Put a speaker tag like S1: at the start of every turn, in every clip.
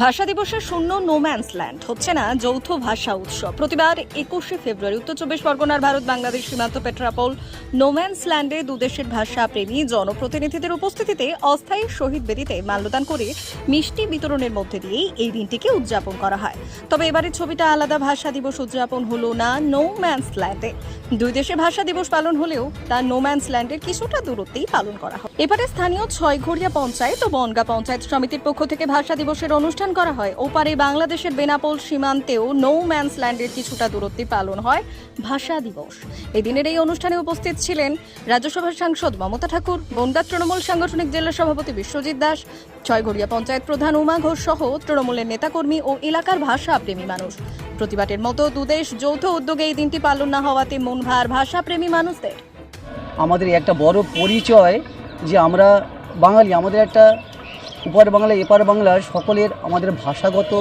S1: ভাষা দিবসের শূন্য নোম্যান্স ল্যান্ড হচ্ছে না, যৌথ ভাষা উৎসব। প্রতিবার একুশে ফেব্রুয়ারি, উত্তর চব্বিশ পরগনার ভারত, বাংলাদেশ সীমান্ত পেট্রাপোল নোম্যান্স ল্যান্ডে দুদেশের ভাষা প্রেমী জনপ্রতিনিধিদের উপস্থিতিতে অস্থায়ী শহীদ বেদিতে মাল্যদান করে মিষ্টি বিতরণের মধ্যে দিয়েই এই দিনটিকে উদযাপন করা হয়। তবে এবারের ছবিটা আলাদা ভাষা দিবস উদযাপন হলো না নোম্যান্স ল্যান্ডে দুই দেশে ভাষা দিবস পালন হলেও তা নোম্যান্স ল্যান্ডের কিছুটা দূরত্বেই পালন করা হয়। এবারে স্থানীয় ছয়ঘরিয়া পঞ্চায়েত ও বনগা পঞ্চায়েত সমিতির পক্ষ থেকে ভাষা দিবসের অনুষ্ঠান করা হয়। ওপারে বাংলাদেশের বেনাপোল সীমান্তেও নো ম্যানস ল্যান্ডের কিছুটা দূরত্বে পালন হয় ভাষা দিবস। এদিনের এই অনুষ্ঠানে উপস্থিত ছিলেন রাজ্যসভার সাংসদ মমতা ঠাকুর, বনগা তৃণমূল সাংগঠনিক জেলা সভাপতি বিশ্বজিৎ দাস ছয়ঘরিয়া পঞ্চায়েত প্রধান উমা ঘোষ সহ তৃণমূলের নেতাকর্মী ও এলাকার ভাষা প্রেমী মানুষ। প্রতিবাদের মতো দুদেশ যৌথ উদ্যোগে এই দিনটি পালন না হওয়াতে মন ভার ভাষাপ্রেমী মানুষদের।
S2: আমাদের একটা বড় পরিচয় যে আমরা বাঙালি, আমাদের একটা উপার বাংলা, এপার বাংলা সকলের আমাদের ভাষাগত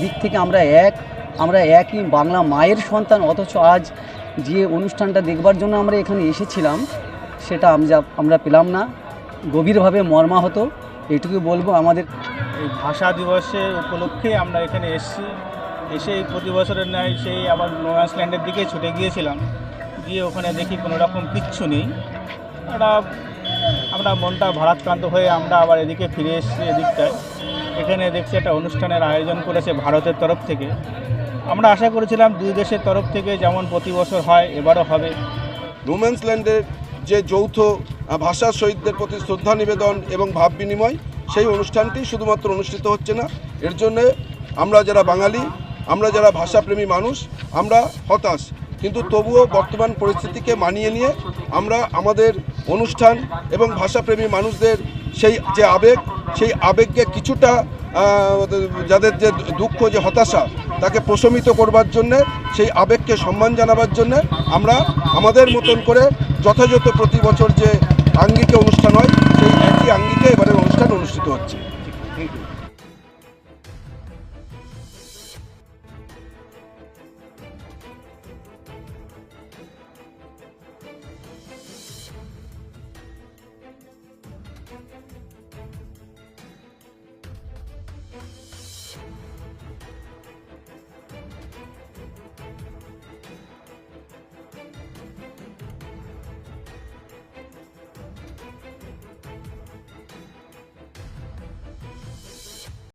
S2: দিক থেকে আমরা এক। আমরা একই বাংলা মায়ের সন্তান, অথচ আজ যে অনুষ্ঠানটা দেখবার জন্য আমরা এখানে এসেছিলাম, সেটা আমরা পেলাম না। গভীরভাবে মর্মাহত। এটুকু বলব আমাদের
S3: এই ভাষা দিবসের উপলক্ষে আমরা এখানে এসেছি। এসে প্রতি বছরের ন্যায় সেই আবার নোম্যান্সল্যান্ডের দিকে ছুটে গিয়েছিলাম। গিয়ে ওখানে দেখি কোনো রকম কিচ্ছু নেই। একটা আমরা মনটা ভারাক্রান্ত হয়ে আমরা আবার এদিকে ফিরে এসেছি এদিকটায়। এখানে দেখছি একটা অনুষ্ঠানের আয়োজন করেছে ভারতের তরফ থেকে। আমরা আশা করেছিলাম দুই দেশের তরফ থেকে যেমন প্রতি বছর হয়, এবারও হবে।
S4: নোম্যান্সল্যান্ডের যে যৌথ ভাষা শহীদদের প্রতি শ্রদ্ধা নিবেদন এবং ভাব বিনিময়, সেই অনুষ্ঠানটি শুধুমাত্র অনুষ্ঠিত হচ্ছে না। এর জন্য আমরা যারা বাঙালি, আমরা যারা ভাষাপ্রেমী মানুষ, আমরা হতাশ। কিন্তু তবুও বর্তমান পরিস্থিতিকে মানিয়ে নিয়ে আমরা আমাদের অনুষ্ঠান এবং ভাষাপ্রেমী মানুষদের সেই যে আবেগ, সেই আবেগকে কিছুটা যাদের যে দুঃখ, যে হতাশা, তাকে প্রশমিত করবার জন্যে, সেই আবেগকে সম্মান জানাবার জন্যে আমরা আমাদের মতন করে যথাযথ প্রতি বছর যে আঙ্গিকে অনুষ্ঠান হয়, সেই একই আঙ্গিকে এবারের অনুষ্ঠান অনুষ্ঠিত হচ্ছে।